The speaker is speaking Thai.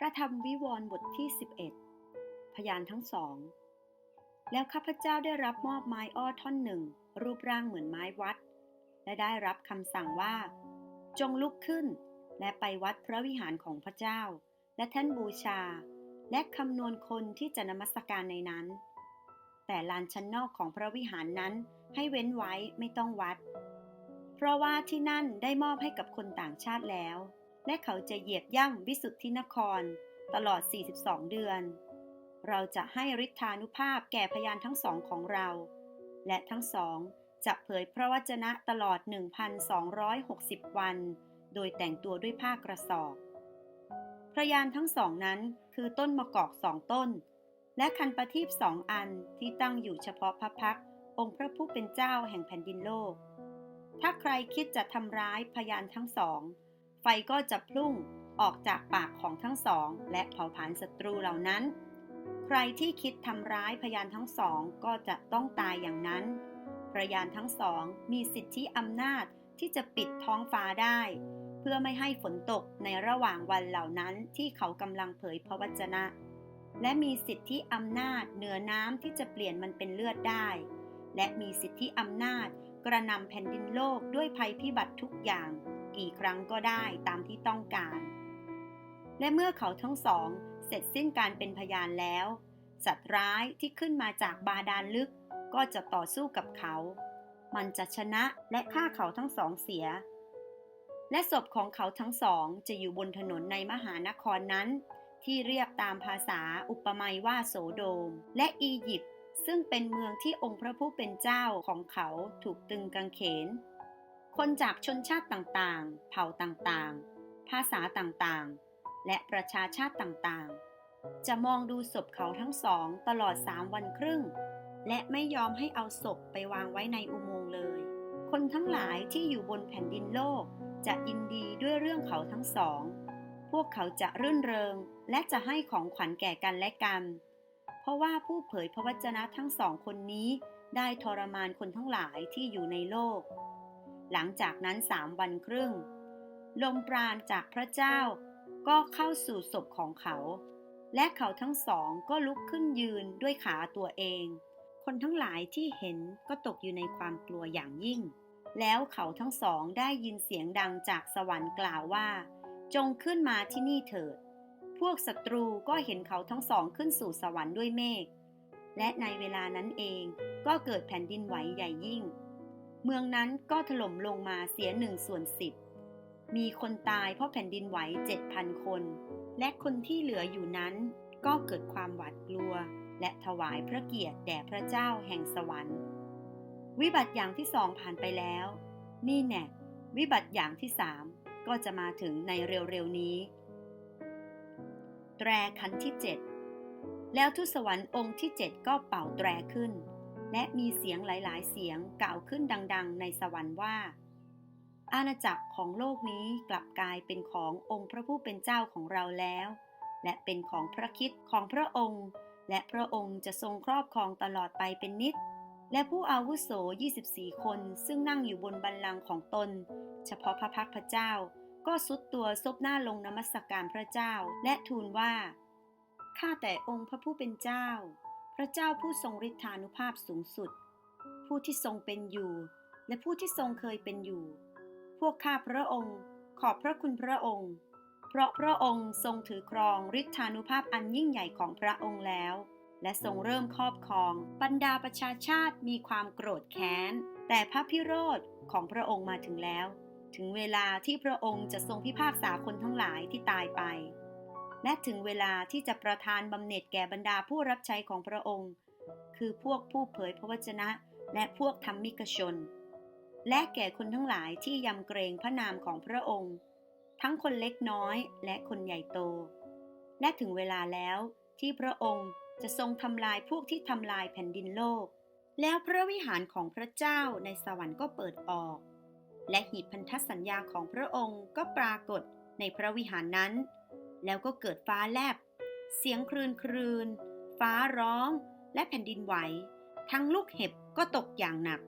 พระธรรมวิวรณ์บทที่ 11 พยานทั้งสอง แล้วข้าพเจ้าได้รับมอบไม้อ้อท่อนหนึ่ง รูปร่างเหมือนไม้วัด และได้รับคำสั่งว่า จงลุกขึ้น และไปวัดพระวิหารของพระเจ้า และแท่นบูชา และคำนวณคนที่จะนมัสการในนั้น แต่ลานชั้นนอกของพระวิหารนั้นให้เว้นไว้ไม่ต้องวัด เพราะว่าที่นั่นได้มอบให้กับคนต่างชาติแล้ว และเขาจะเหยียบย่ำวิสุทธินคร ตลอด 42 เดือน เราจะให้ฤทธานุภาพแก่พยานทั้งสองของเรา และทั้งสองจะเผยพระวจนะตลอด 1,260 วัน โดยแต่งตัวด้วยผ้ากระสอบ พระยานทั้งสองนั้นคือต้นมะกอกสองต้น และคันประทีปสองอันที่ตั้งอยู่เฉพาะพระพักตร์องค์พระผู้เป็นเจ้าแห่งแผ่นดินโลก ถ้าใครคิดจะทำร้ายพยานทั้งสอง ไฟก็จะพุ่งออกจากปากของทั้งสอง และเผาผลาญศัตรูเหล่านั้น ใครที่คิดทำร้ายพยานทั้งสองก็จะต้องตายอย่างนั้น พยานทั้งสองมีสิทธิอำนาจที่จะปิดท้องฟ้าได้ เพื่อไม่ให้ฝนตกในระหว่างวันเหล่านั้นที่เขากำลังเผยพระวจนะ และมีสิทธิอำนาจเหนือน้ำที่จะเปลี่ยนมันเป็นเลือดได้ และมีสิทธิอำนาจกระนำแผ่นดินโลกด้วยภัยพิบัติทุกอย่าง กี่ครั้งก็ได้ตามที่ต้องการ และเมื่อเขาทั้งสอง เสร็จสิ้นการเป็นพยานแล้ว สัตว์ร้ายที่ขึ้นมาจากบาดาลลึกก็จะต่อสู้กับเขา มันจะชนะและฆ่าเขาทั้งสองเสีย และศพของเขาทั้งสองจะอยู่บนถนนในมหานครนั้น ที่เรียกตามภาษาอุปมาว่าโสโดม และอียิปต์ซึ่งเป็นเมืองที่องค์พระผู้เป็นเจ้าของเขาถูกตึงกังเขน คนจากชนชาติต่างๆ เผ่าต่างๆ ภาษาต่างๆ และประชาชาติต่างๆ จะมองดูศพเขาทั้งสองตลอดสามวันครึ่ง และไม่ยอมให้เอาศพไปวางไว้ในอุโมงค์เลย คนทั้งหลายที่อยู่บนแผ่นดินโลกจะยินดีด้วยเรื่องเขาทั้งสอง พวกเขาจะรื่นเริงและจะให้ของขวัญแก่กันและกัน เพราะว่าผู้เผยพระวจนะทั้งสองคนนี้ได้ทรมานคนทั้งหลายที่อยู่ในโลก หลังจากนั้นสามวันครึ่ง ลมปราณจากพระเจ้าก็เข้าสู่ศพของเขา และเขาทั้งสองก็ลุกขึ้นยืนด้วยขาตัวเอง คนทั้งหลายที่เห็นก็ตกอยู่ในความกลัวอย่างยิ่ง แล้วเขาทั้งสองได้ยินเสียงดังจากสวรรค์กล่าวว่า จงขึ้นมาที่นี่เถิด พวกศัตรูก็เห็นเขาทั้งสองขึ้นสู่สวรรค์ด้วยเมฆและในเวลานั้นเองก็เกิดแผ่นดินไหวใหญ่ยิ่ง เมืองนั้นก็ถล่มลงมาเสียหนึ่งส่วนสิบ มีคนตายเพราะแผ่นดินไหวเจ็ดพันคน และคนที่เหลืออยู่นั้นก็เกิดความหวาดกลัว และถวายพระเกียรติแด่พระเจ้าแห่งสวรรค์ วิบัติอย่างที่สองผ่านไปแล้ว นี่แน่วิบัติอย่างที่สามก็จะมาถึงในเร็วๆนี้ แตรคันที่เจ็ดแล้วทุสวรรค์องค์ที่เจ็ดก็เป่าแตรขึ้น และมีเสียงหลาย ๆ เสียงกล่าวขึ้นดัง ๆ ในสวรรค์ว่า อาณาจักรของโลกนี้กลับกลายเป็นขององค์พระผู้เป็นเจ้าของเราแล้ว และเป็นของพระคิดของพระองค์ และพระองค์จะทรงครอบครองตลอดไปเป็นนิจและผู้อาวุโส 24 คนซึ่งนั่งอยู่บนบัลลังก์ของตน เฉพาะพระพักพระเจ้า ก็สุดตัวซบหน้าลงนมัสการพระเจ้า และทูลว่า ข้าแต่องค์พระผู้เป็นเจ้า พระเจ้าผู้ทรงฤทธานุภาพสูงสุด ผู้ที่ทรงเป็นอยู่ และผู้ที่ทรงเคยเป็นอยู่ พวกข้าพระองค์ ขอบพระคุณพระองค์ เพราะพระองค์ทรงถือครองฤทธานุภาพอันยิ่งใหญ่ของพระองค์แล้ว และทรงเริ่มครอบครอง บรรดาประชาชาติมีความโกรธแค้น แต่พระพิโรธของพระองค์มาถึงแล้ว ถึงเวลาที่พระองค์จะทรงพิพากษาคนทั้งหลายที่ตายไป และถึงเวลาที่จะประทานบำเหน็จแก่บรรดาผู้รับใช้ของพระองค์ คือพวกผู้เผยพระวจนะ และพวกธรรมิกชน และแก่คนทั้งหลายที่ยำเกรงพระนามของพระองค์ ทั้งคนเล็กน้อยและคนใหญ่โต และถึงเวลาแล้วที่พระองค์จะทรงทำลายพวกที่ทำลายแผ่นดินโลก แล้วพระวิหารของพระเจ้าในสวรรค์ก็เปิดออก และหีบพันธสัญญาของพระองค์ก็ปรากฏในพระวิหารนั้น แล้วก็เกิดฟ้าแลบ เสียงครืนครืน ฟ้าร้อง และแผ่นดินไหว ทั้งลูกเห็บก็ตกอย่างหนัก